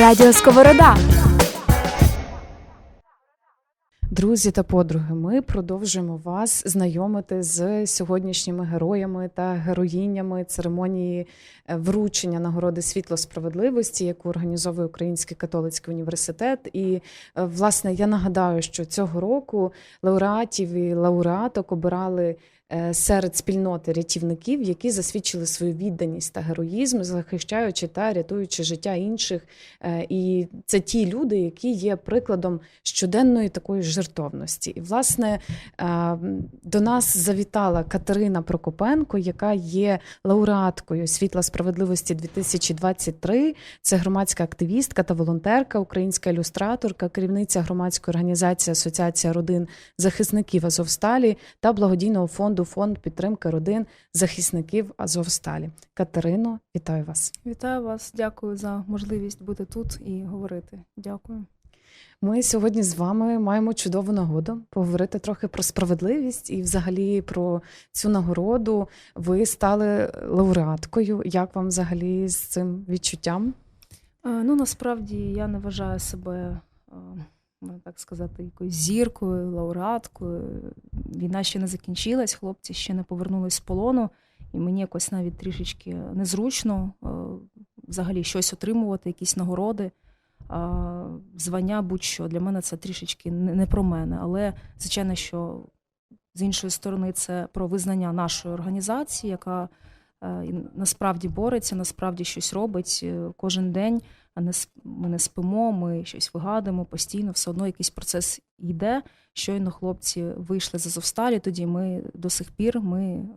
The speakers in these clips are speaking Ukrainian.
Радіо Сковорода. Друзі та подруги, ми продовжуємо вас знайомити з сьогоднішніми героями та героїнями церемонії е, вручення нагороди світло справедливості, яку організовує Український католицький університет. І е, власне я нагадаю, що цього року лауреатів і лауреаток обирали серед спільноти рятівників, які засвідчили свою відданість та героїзм, захищаючи та рятуючи життя інших. Е, І це ті люди, які є прикладом щоденної такої жертовності. І, власне, е, до нас завітала Катерина Прокопенко, яка є лауреаткою Світла справедливості 2023. Це громадська активістка та волонтерка, українська ілюстраторка, керівниця громадської організації Асоціація родин захисників Азовсталі та благодійного фонду Фонд підтримки родин захисників Азовсталі. Катерино, вітаю вас. Вітаю вас, дякую за можливість бути тут і говорити. Дякую. Ми сьогодні з вами маємо чудову нагоду поговорити трохи про справедливість і, взагалі, про цю нагороду. Ви стали лауреаткою. Як вам взагалі з цим відчуттям? Е, Ну насправді я не вважаю себе, е, можна так сказати, якоюсь зіркою, лауреаткою. Війна ще не закінчилась, хлопці ще не повернулись з полону, і мені якось навіть трішечки незручно е, взагалі щось отримувати, якісь нагороди. Звання будь-що для мене це трішечки не не про мене. Але звичайно, що з іншої сторони це про визнання нашої організації, яка е, насправді бореться, насправді щось робить е, кожен день. Ми не спимо, ми щось вигадуємо постійно, все одно якийсь процес йде. Щойно хлопці вийшли з Азовсталі, тоді ми до сих пір ми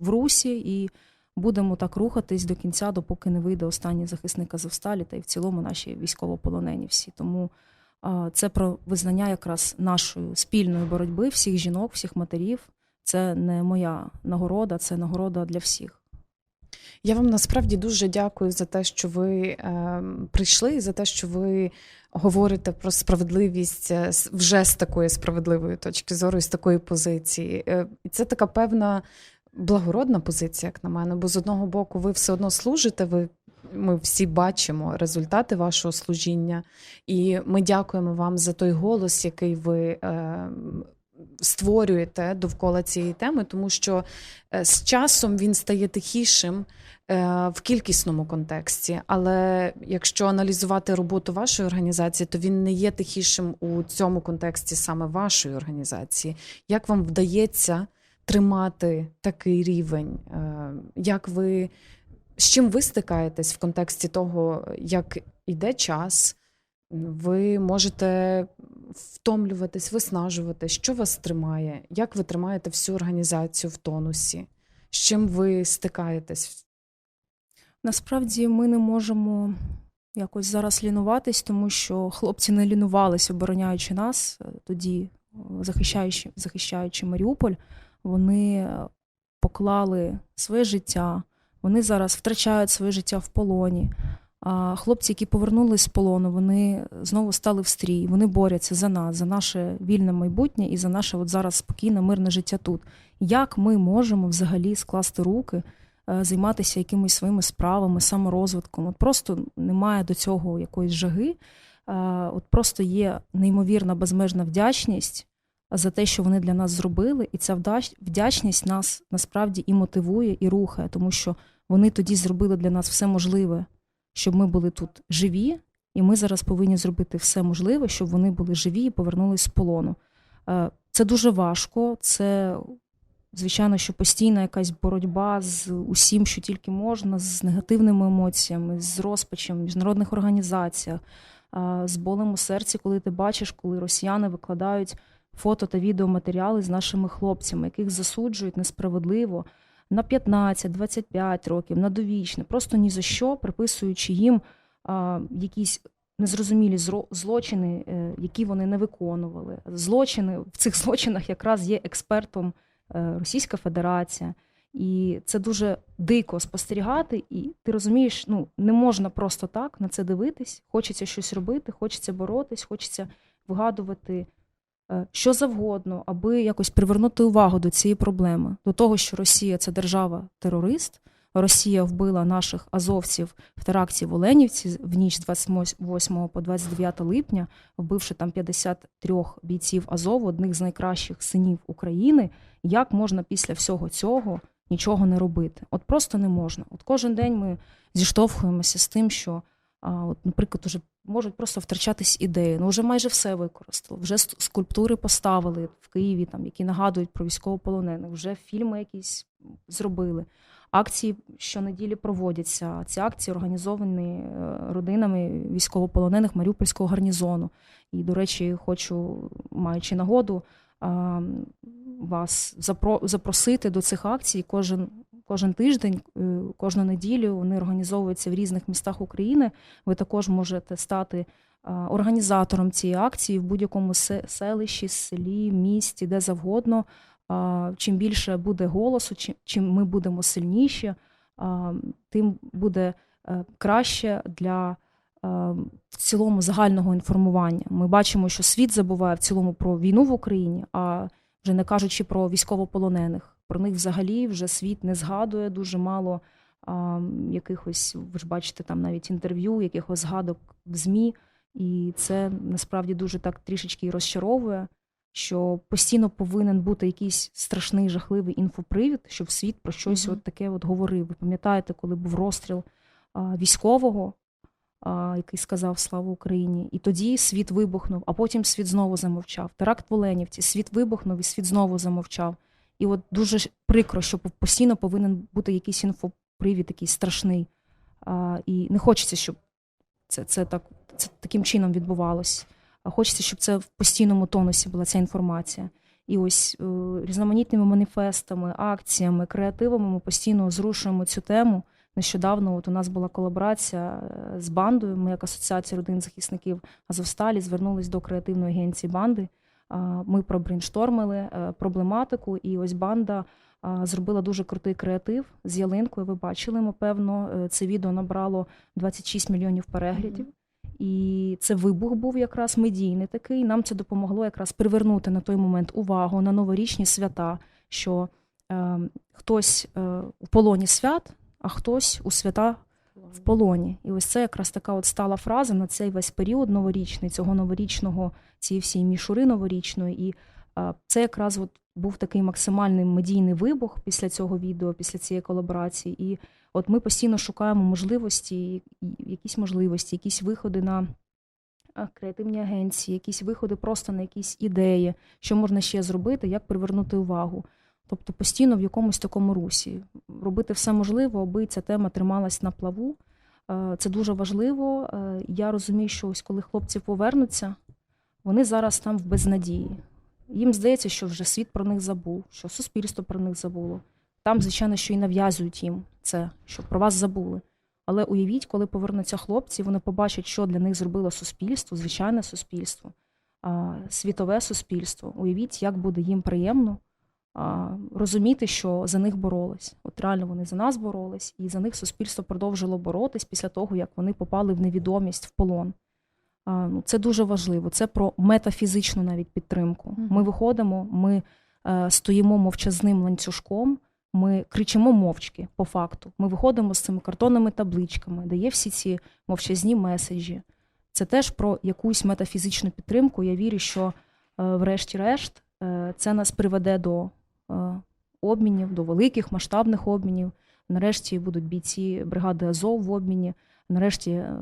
в русі і будемо так рухатись до кінця, допоки не вийде останній захисник Азовсталі, та й в цілому наші військовополонені всі. Тому це про визнання якраз нашої спільної боротьби всіх жінок, всіх матерів. Це не моя нагорода, це нагорода для всіх. Я вам насправді дуже дякую за те, що ви е, прийшли, за те, що ви говорите про справедливість е, вже з такої справедливої точки зору, і з такої позиції. Е, І це така певна благородна позиція, як на мене. Бо з одного боку, ви все одно служите, ви. Ми всі бачимо результати вашого служіння, і ми дякуємо вам за той голос, який ви е, створюєте довкола цієї теми, тому що е, з часом він стає тихішим е, в кількісному контексті. Але якщо аналізувати роботу вашої організації, то він не є тихішим у цьому контексті саме вашої організації. Як вам вдається тримати такий рівень? Е, Як ви з чим ви стикаєтесь в контексті того, як іде час? Ви можете втомлюватись, виснажуватись. Що вас тримає? Як ви тримаєте всю організацію в тонусі? З чим ви стикаєтесь? Насправді ми не можемо якось зараз лінуватись, тому що хлопці не лінувались, обороняючи нас е, тоді, е, захищаючи, захищаючи Маріуполь, вони е, поклали своє життя, вони зараз втрачають своє життя в полоні. Хлопці, які повернулись з полону, вони знову стали в стрій, вони борються за нас, за наше вільне майбутнє і за наше от зараз спокійне, мирне життя тут. Як ми можемо взагалі скласти руки? е, займатися якимись своїми справами, саморозвитком. От просто немає до цього якоїсь жаги. Е, От просто є неймовірна безмежна вдячність за те, що вони для нас зробили, і ця вдячність нас насправді і мотивує, і рухає, тому що вони тоді зробили для нас все можливе, щоб ми були тут живі, і ми зараз повинні зробити все можливе, щоб вони були живі і повернулись з полону. Е, Це дуже важко, це Звичайно, що постійна якась боротьба з усім, що тільки можна, з негативними емоціями, з розпачем в міжнародних організаціях, з болем у серці, коли ти бачиш, коли росіяни викладають фото та відеоматеріали з нашими хлопцями, яких засуджують несправедливо на 15-25 років, на довічне, просто ні за що, приписуючи їм якісь незрозумілі злочини, е, які вони не виконували. Злочини в цих злочинах якраз є експертом е, Російська Федерація. І це дуже дико спостерігати, і ти розумієш, ну не можна просто так на це дивитись. Хочеться щось робити, хочеться боротись, хочеться вигадувати що завгодно, аби якось привернути увагу до цієї проблеми, до того, що Росія це держава-терорист, Росія вбила наших азовців в теракті в Оленівці в ніч з 28 по 29 липня, вбивши там 53 бійців Азову, одних з найкращих синів України. Як можна після всього цього нічого не робити? От просто не можна. От кожен день ми зіштовхуємося з тим, що, от, наприклад, уже можуть просто втрачатись ідеї. Ну, вже майже все використали. Вже скульптури поставили в Києві, там, які нагадують про військовополонених, вже фільми якісь зробили. Акції щонеділі проводяться. Ці акції організовані е, родинами військовополонених Маріупольського гарнізону. І, до речі, хочу, маючи нагоду, вас запро- запросити до цих акцій кожен. Кожен тиждень, е, кожну неділю вони організовуються в різних містах України. Ви також можете стати організатором цієї акції в будь-якому селищі, селі, місті, де завгодно. Чим більше буде голосу, чим, ми будемо сильніші, тим буде е, краще для е, в цілому загального інформування. Ми бачимо, що світ забуває в цілому про війну в Україні, а вже не кажучи про військовополонених. Про них взагалі вже світ не згадує дуже мало а, якихось, ви ж бачите, там навіть інтерв'ю, якихось згадок в ЗМІ. І це насправді дуже так трішечки розчаровує, що постійно повинен бути якийсь страшний жахливий інфопривід, щоб світ про щось Мгм. от таке от говорив. Ви пам'ятаєте, коли був розстріл а, військового, а, який сказав Слава Україні, і тоді світ вибухнув, а потім світ знову замовчав. Теракт в Оленівці, світ вибухнув і світ знову замовчав. І от дуже прикро, що постійно повинен бути якийсь інфопривід, якийсь страшний. А, і не хочеться, щоб це, це, так, це таким чином відбувалось. А хочеться, щоб це в постійному тонусі була ця інформація. І ось е, різноманітними маніфестами, акціями, креативами ми постійно зрушуємо цю тему. Нещодавно от у нас була колаборація е, з бандою. Ми, як асоціація родин захисників Азовсталі, звернулись до креативної агенції банди. Ми пробрейнштормили е, проблематику, і ось банда зробила дуже крутий креатив з ялинкою. Ви бачили, напевно, е, це відео набрало 26 мільйонів переглядів. І це вибух був якраз медійний такий. Нам це допомогло якраз привернути на той момент увагу на новорічні свята, що е, хтось е, в полоні свят, а хтось у свята в полоні. І ось це якраз така от стала фраза на цей весь період новорічний, цього новорічного, цієї всієї мішури новорічної. І це якраз от був такий максимальний медійний вибух після цього відео, після цієї колаборації. І от ми постійно шукаємо можливості, якісь можливості, якісь виходи на креативні агенції, якісь виходи просто на якісь ідеї, що можна ще зробити, як привернути увагу. Тобто постійно в якомусь такому русі. Робити все можливе, аби ця тема трималась на плаву. Е, Це дуже важливо. Е, Я розумію, що ось коли хлопці повернуться, вони зараз там в безнадії. Їм здається, що вже світ про них забув, що суспільство про них забуло. Там, звичайно, що і нав'язують їм це, що про вас забули. Але уявіть, коли повернуться хлопці, вони побачать, що для них зробило суспільство, звичайне суспільство, світове суспільство. Уявіть, як буде їм приємно розуміти, що за них боролись. От реально вони за нас боролись, і за них суспільство продовжило боротись після того, як вони попали в невідомість в полон. Ну, Це дуже важливо. Це про метафізичну навіть підтримку. Ми виходимо, ми е, стоїмо мовчазним ланцюжком, ми кричимо мовчки по факту. Ми виходимо з цими картонними табличками, де є всі ці мовчазні меседжі. Це теж про якусь метафізичну підтримку. Я вірю, що е, врешті-решт е, це нас приведе до обмінів, до великих масштабних обмінів. Нарешті будуть бійці бригади Азов в обміні. Нарешті е,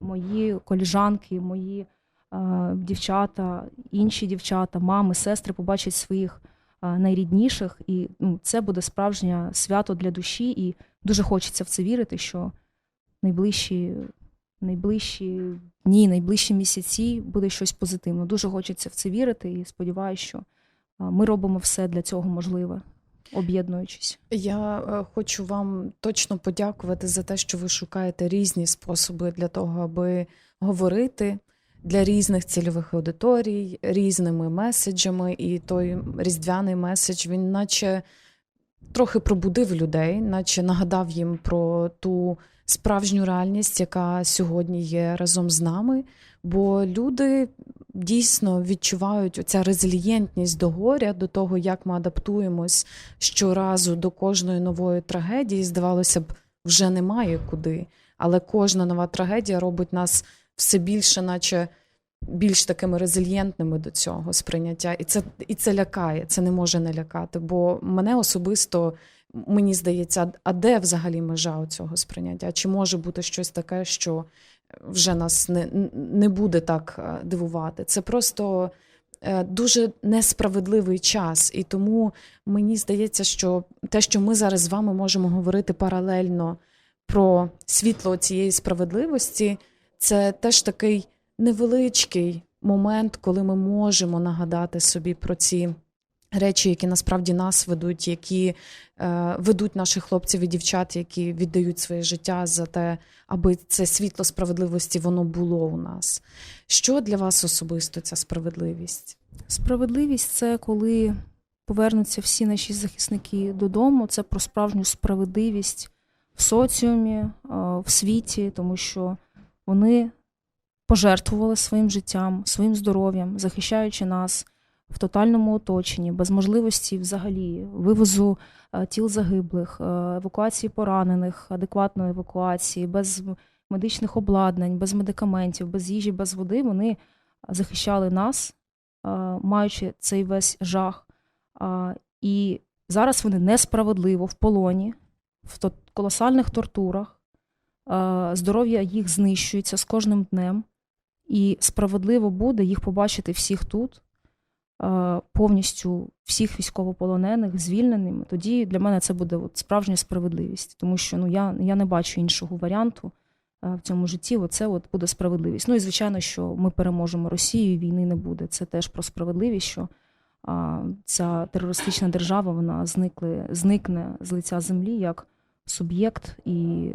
мої коліжанки, мої е, дівчата, інші дівчата, мами, сестри побачать своїх е, найрідніших, і ну, це буде справжнє свято для душі. І дуже хочеться в це вірити, що найближчі, найближчі дні, найближчі місяці буде щось позитивне. Дуже хочеться в це вірити і сподіваюся, що ми робимо все для цього можливе, об'єднуючись. Я е, хочу вам точно подякувати за те, що ви шукаєте різні способи для того, аби говорити для різних цільових аудиторій, різними меседжами. І той різдвяний меседж він, наче трохи пробудив людей, наче нагадав їм про ту справжню реальність, яка сьогодні є разом з нами. Бо люди дійсно відчувають оця резилієнтність до горя, до того, як ми адаптуємось щоразу до кожної нової трагедії, здавалося б, вже немає куди. Але кожна нова трагедія робить нас все більше, наче більш такими резильєнтними до цього сприйняття. І це, і це лякає, це не може не лякати. Бо мене особисто мені здається, а де взагалі межа цього сприйняття? Чи може бути щось таке, що вже нас не, не буде так е, дивувати? Це просто е, дуже несправедливий час. І тому мені здається, що те, що ми зараз з вами можемо говорити паралельно про світло цієї справедливості, це теж такий невеличкий момент, коли ми можемо нагадати собі про ці речі, які насправді нас ведуть, які е, ведуть наших хлопців і дівчат, які віддають своє життя за те, аби це світло справедливості воно було у нас. Що для вас особисто ця справедливість? Справедливість це коли повернуться всі наші захисники додому. Це про справжню справедливість в соціумі, е, в світі, тому що вони пожертвували своїм життям, своїм здоров'ям, захищаючи нас в тотальному оточенні, без можливості взагалі вивозу е, тіл загиблих, е, евакуації поранених, адекватної евакуації, без медичних обладнань, без медикаментів, без їжі, без води. Вони захищали нас, е, маючи цей весь жах. І зараз вони несправедливо в полоні, в колосальних тортурах. Здоров'я їх знищується з кожним днем, і справедливо буде їх побачити всіх тут, повністю всіх військовополонених, звільненими. Тоді для мене це буде от справжня справедливість, тому що ну, я, я не бачу іншого варіанту в цьому житті. Оце от буде справедливість. Ну і звичайно, що ми переможемо Росію, війни не буде. Це теж про справедливість, що ця терористична держава вона зникли, зникне з лиця землі як суб'єкт, і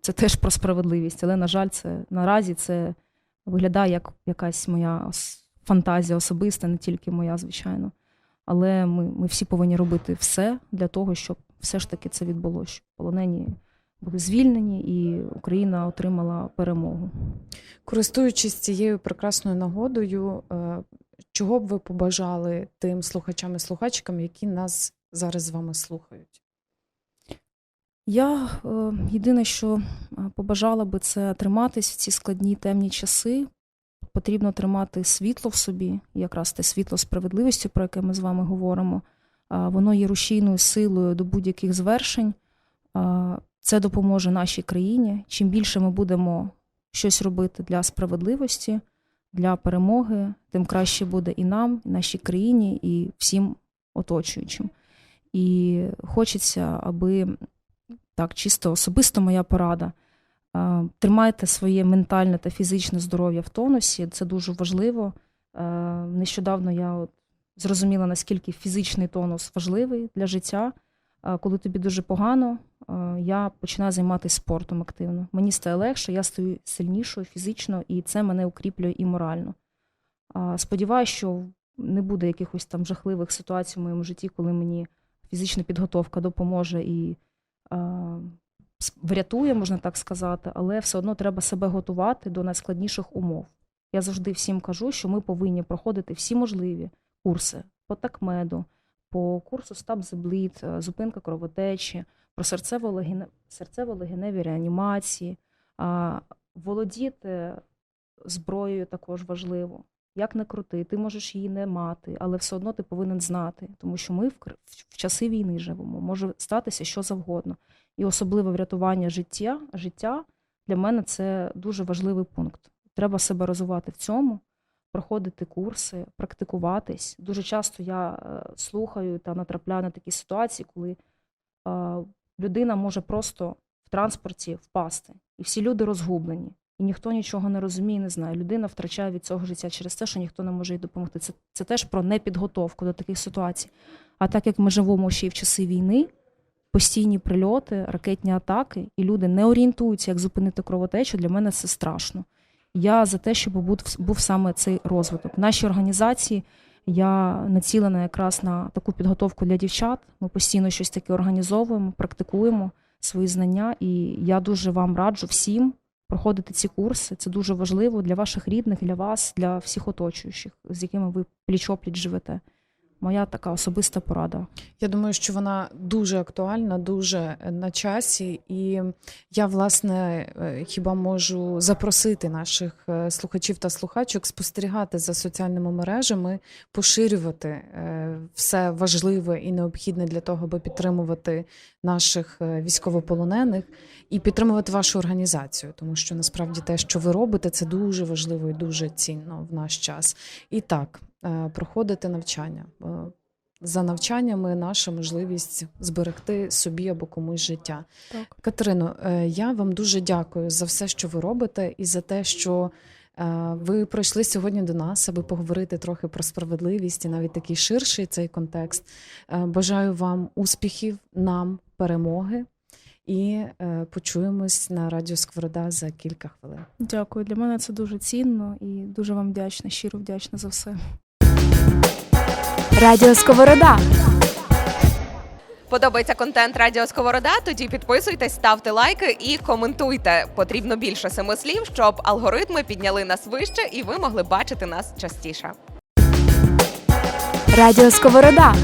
це теж про справедливість. Але, на жаль, це наразі це виглядає як якась моя фантазія особиста, не тільки моя, звичайно. Але ми, ми всі повинні робити все для того, щоб все ж таки це відбулося, щоб полонені були звільнені, і Україна отримала перемогу. Користуючись цією прекрасною нагодою, е, чого б ви побажали тим слухачам і слухачкам, які нас зараз з вами слухають? Я е, єдине, що е, побажала би, це триматись в ці складні темні часи. Потрібно тримати світло в собі, якраз те світло справедливості, про яке ми з вами говоримо. Воно є рушійною силою до будь-яких звершень. Це допоможе нашій країні. Чим більше ми будемо щось робити для справедливості, для перемоги, тим краще буде і нам, і нашій країні, і всім оточуючим. І хочеться, аби так, чисто особисто моя порада. Тримайте своє ментальне та фізичне здоров'я в тонусі, це дуже важливо. Нещодавно я от зрозуміла, наскільки фізичний тонус важливий для життя. Коли тобі дуже погано, я починаю займатися спортом активно. Мені стає легше, я стаю сильнішою фізично, і це мене укріплює і морально. Сподіваюся, що не буде якихось там жахливих ситуацій в моєму житті, коли мені фізична підготовка допоможе і врятує, можна так сказати, але все одно треба себе готувати до найскладніших умов. Я завжди всім кажу, що ми повинні проходити всі можливі курси по такмеду, по курсу е, зупинка кровотечі, про серцево-легене- серцево-легеневі реанімації, володіти зброєю також важливо. Як не крути, ти можеш її не мати, але все одно ти повинен знати, тому що ми в часи війни живемо, може статися що завгодно. І особливе врятування життя, життя для мене це дуже важливий пункт. Треба себе розвивати в цьому, проходити курси, практикуватись. Дуже часто я е, слухаю та натрапляю на такі ситуації, коли е, людина може просто в транспорті впасти, і всі люди розгублені, і ніхто нічого не розуміє, не знає. Людина втрачає від цього життя через те, що ніхто не може їй допомогти. Це, це теж про непідготовку до таких ситуацій. А так як ми живемо ще й в часи війни, постійні прильоти, ракетні атаки, і люди не орієнтуються, як зупинити кровотечу, для мене це страшно. Я за те, щоб був, був саме цей розвиток. Нашій організації я націлена якраз на таку підготовку для дівчат. Ми постійно щось таке організовуємо, практикуємо свої знання. І я дуже вам раджу всім проходити ці курси. Це дуже важливо для ваших рідних, для вас, для всіх оточуючих, з якими ви пліч-опліч живете. Моя така особиста порада. Я думаю, що вона дуже актуальна, дуже на часі, і я власне е, хіба можу запросити наших е, слухачів та слухачок спостерігати за соціальними мережами, поширювати е, все важливе і необхідне для того, аби підтримувати наших е, військовополонених і підтримувати вашу організацію, тому що насправді те, що ви робите, це дуже важливо і дуже цінно в наш час. І так, е, проходити навчання. Е, За навчаннями наша можливість зберегти собі або комусь життя. Так. Катерино, е, я вам дуже дякую за все, що ви робите, і за те, що е, ви прийшли сьогодні до нас, аби поговорити трохи про справедливість і навіть такий ширший цей контекст. Е, Бажаю вам успіхів, нам перемоги, і е, почуємось на радіо Сковорода за кілька хвилин. Дякую. Для мене це дуже цінно і дуже вам вдячна, щиро вдячна за все. Радіо Сковорода. Подобається контент Радіо Сковорода? Тоді підписуйтесь, ставте лайки і коментуйте. Потрібно більше семи слів, щоб алгоритми підняли нас вище і ви могли бачити нас частіше. Радіо Сковорода.